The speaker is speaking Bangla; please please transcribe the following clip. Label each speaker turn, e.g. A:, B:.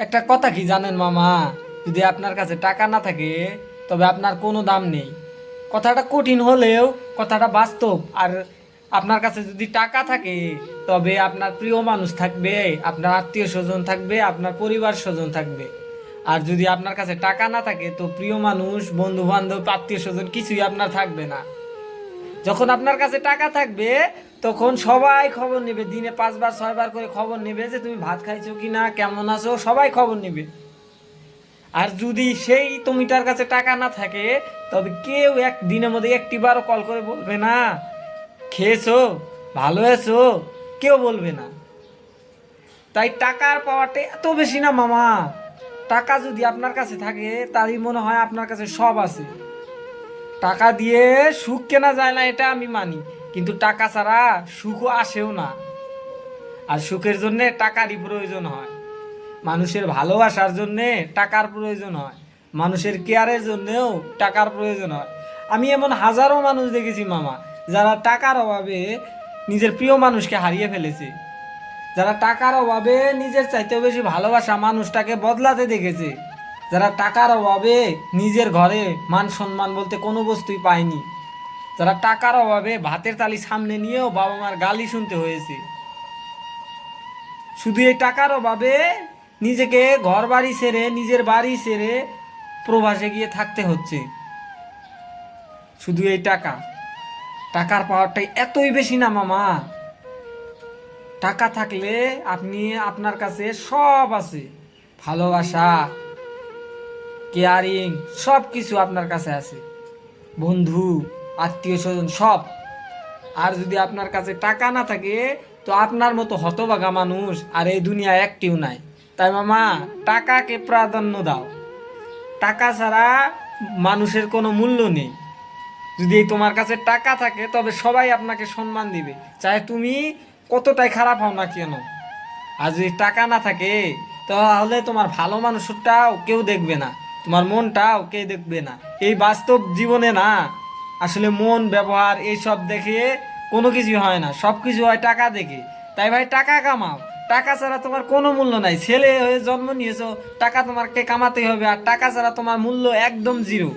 A: একটা কথা কি জানেন মামা? যদি আপনার কাছে টাকা না থাকে, তবে আপনার কোনো দাম নেই। কথাটা কঠিন হলেও কথাটা বাস্তব। আর আপনার কাছে যদি টাকা থাকে, তবে আপনার প্রিয় মানুষ থাকবে, আপনার আত্মীয় স্বজন থাকবে, আপনার পরিবার স্বজন থাকবে। আর যদি আপনার কাছে টাকা না থাকে, তো প্রিয় মানুষ বন্ধু বান্ধব আত্মীয় স্বজন কিছুই আপনার থাকবে না। যখন আপনার কাছে টাকা থাকবে তখন সবাই খবর নেবে, দিনে পাঁচবার, ছয়বার করে খবর নেবে যে তুমি ভাত খাইছো কি না কেমন আছো, সবাই খবর নেবে। আর যদি সেই তুমিটার কাছে টাকা না থাকে, তবে কেউ এক দিনের মধ্যে একটিবারও কল করে বলবে না, খেয়েছো? ভালো আছো? কেউ বলবে না। তাই টাকার পাওয়াটা এত বেশি না মামা। টাকা যদি আপনার কাছে থাকে, তারই মনে হয় আপনার কাছে সব আছে। টাকা দিয়ে সুখ কেনা যায় না, এটা আমি মানি। কিন্তু টাকা ছাড়া সুখও আসেও না। আর সুখের জন্যে টাকারই প্রয়োজন হয়। মানুষের ভালোবাসার জন্যে টাকার প্রয়োজন হয়। মানুষের কেয়ারের জন্যেও টাকার প্রয়োজন হয়। আমি এমন হাজারো মানুষ দেখেছি মামা, যারা টাকার অভাবে নিজের প্রিয় মানুষকে হারিয়ে ফেলেছে। যারা টাকার অভাবে নিজের চাইতেও বেশি ভালোবাসা মানুষটাকে বদলাতে দেখেছে। যারা টাকার অভাবে নিজের ঘরে মান সম্মান বলতে কোনো বস্তুই পায়নি। যারা টাকার অভাবে ভাতের তালি সামনে নিয়েও বাবা মার গালি শুনতে হয়েছে। শুধু এই টাকার অভাবে নিজেকে ঘর বাড়ি সেরে, নিজের বাড়ি সেরে প্রবাসে গিয়ে থাকতে হচ্ছে। শুধু এই টাকা। টাকার পাওয়ারটাই এতই বেশি না মামা। টাকা থাকলে আপনি, আপনার কাছে সব আছে। ভালোবাসা, কেয়ারিং সব কিছু আপনার কাছে আছে। বন্ধু আত্মীয় স্বজন সব। আর যদি আপনার কাছে টাকা না থাকে, তো আপনার মতো হতভাগা মানুষ আর এই দুনিয়া একটিও নাই। তাই মামা, টাকাকে প্রাধান্য দাও। টাকা ছাড়া মানুষের কোনো মূল্য নেই। যদি তোমার কাছে টাকা থাকে, তবে সবাই আপনাকে সম্মান দিবে। চাहे তুমি কতটাই খারাপ হও না কেন? আর যদি টাকা না থাকে, তাহলে তোমার ভালো মানুষটাও কেউ দেখবে না। তোমার মনটাও কেউ দেখবে না। এই বাস্তব জীবনে না আসলে মন, ব্যবহার এইসব দেখে কোনো কিছু হয় না। সব কিছু হয় টাকা দেখে। তাই ভাই, টাকা কামাও। টাকা ছাড়া তোমার কোনো মূল্য নাই। ছেলে হয়ে জন্ম নিয়েছো, টাকা তোমাকে কামাতেই হবে আর টাকা ছাড়া তোমার মূল্য একদম জিরো।